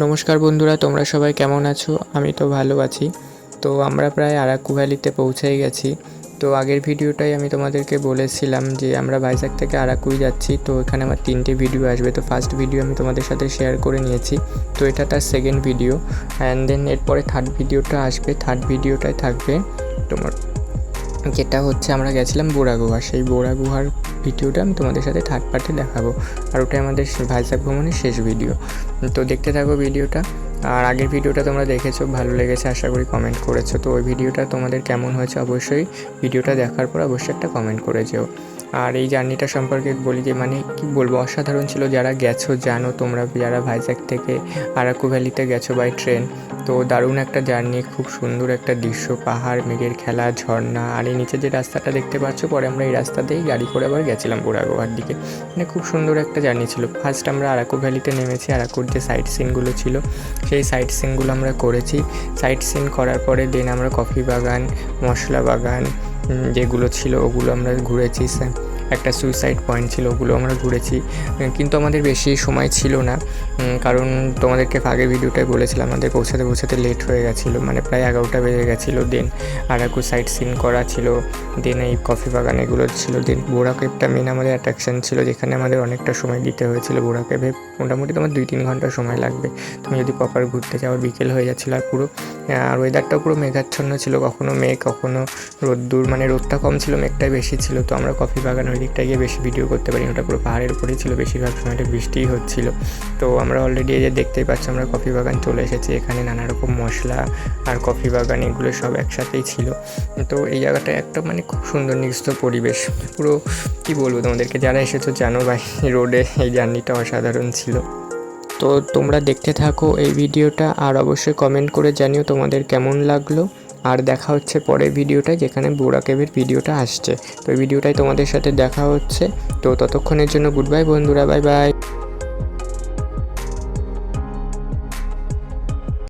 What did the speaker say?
নমস্কার বন্ধুরা, তোমরা সবাই কেমন আছো? আমি তো ভালো আছি। তো আমরা প্রায় আরাকু ভ্যালিতে পৌঁছেই গেছি। তো আগের ভিডিওটাই আমি তোমাদেরকে বলেছিলাম যে আমরা ভাইজাগ থেকে আরাকুই যাচ্ছি। তো এখানে আমার তিনটে ভিডিও আসবে। তো ফার্স্ট ভিডিও আমি তোমাদের সাথে শেয়ার করে নিয়েছি। তো এটা তার সেকেন্ড ভিডিও অ্যান্ড দেন এরপরে থার্ড ভিডিওটা আসবে। থার্ড ভিডিওটাই থাকবে তোমার যেটা হচ্ছে আমরা গেছিলাম বোরা গুহা। সেই বোরা গুহার ভিডিওটা আমি তোমাদের সাথে থার্ড পার্টে দেখাবো। আর ওটাই আমাদের ভাইজাগ ভ্রমণের শেষ ভিডিও। তো দেখতে থাকো ভিডিওটা। আর আগের ভিডিওটা তোমরা দেখেছ, ভালো লেগেছে, আশা করি কমেন্ট করেছ। তো ওই ভিডিওটা তোমাদের কেমন হয়েছে অবশ্যই ভিডিওটা দেখার পর অবশ্যই একটা কমেন্ট করে যেও। আর এই জার্নিটা সম্পর্কে বলি যে মানে কি বলব, অসাধারণ ছিল যারা গেছো, জানো তোমরা, যারা ভাইজ্যাক থেকে আরাকু ভ্যালিতে গেছো বাই ট্রেন তো দারুণ একটা জার্নি, খুব সুন্দর একটা দৃশ্য, পাহাড়, মেঘের খেলা, ঝর্ণা, আর এই নিচে যে রাস্তাটা দেখতে পাচ্ছ, পরে আমরা এই রাস্তা দিয়েই গাড়ি করে আবার গেছিলাম গোড়াগোয়ার দিকে। মানে খুব সুন্দর একটা জার্নি ছিল। ফার্স্ট আমরা আরাকু ভ্যালিতে নেমেছি, আরাকুর যে সাইট সিনগুলো ছিল, সেই সাইট সিনগুলো আমরা করেছি। সাইট সিন করার পরে দেন আমরা কফি বাগান, মশলা বাগান যেগুলো ছিল ওগুলো আমরা ঘুরেছি। একটা সুইসাইড পয়েন্ট ছিল, ওগুলো আমরা ঘুরেছি। কিন্তু আমাদের বেশি সময় ছিল না। কারণ তোমাদেরকে আগের ভিডিওটাই বলেছিলাম, আমাদের পৌঁছাতে পৌঁছাতে লেট হয়ে গেছিল মানে প্রায় এগারোটা বেজে গেছিল দেন। আর আরাকু সাইট সিন করা ছিল, দেন এই কফি বাগান এগুলো ছিল। দেন বোরা কেভটা মেন আমাদের অ্যাট্রাকশন ছিল, যেখানে আমাদের অনেকটা সময় দিতে হয়েছিল বোরা কেভে মোটামুটি তোমার দুই তিন ঘণ্টা সময় লাগবে। তুমি যদি প্রপার ঘুরতে যাও, বিকেল হয়ে যাচ্ছিল আর পুরো। আর ওয়েদারটাও পুরো মেঘাচ্ছন্ন ছিল, কখনো মেঘ, কখনো রোদ্দুর মানে রোদটা কম ছিল, মেঘটাই বেশি ছিল। তো আমরা কফি বাগান ওই দিকটা গিয়ে বেশি ভিডিও করতে পারি ওটা পুরো পাহাড়ের উপরেই ছিল, বেশিরভাগ সময়টা বৃষ্টিই হচ্ছিল। তো আমরা অলরেডি এই যে দেখতেই পাচ্ছি, আমরা কফি বাগান চলে এসেছি। এখানে নানা রকম মশলা আর কফি বাগান এগুলো সব একসাথেই ছিল। তো এই জায়গাটা একটা মানে খুব সুন্দর নিস্তব্ধ পরিবেশ। পুরো, কি বলব তোমাদেরকে, যারা এসেছ জানো ভাই, রোডে এই জার্নিটা অসাধারণ ছিল। তো তোমরা দেখতে থাকো এই ভিডিওটা আর অবশ্যই কমেন্ট করে জানিও তোমাদের কেমন লাগল। আর দেখা হচ্ছে পরের ভিডিওটা যেখানে বোরা কেভের ভিডিওটা আসছে। তো ভিডিওটাই তোমাদের সাথে দেখা হচ্ছে। তো ততক্ষণের জন্য গুড বাই বন্ধুরা বাই বাই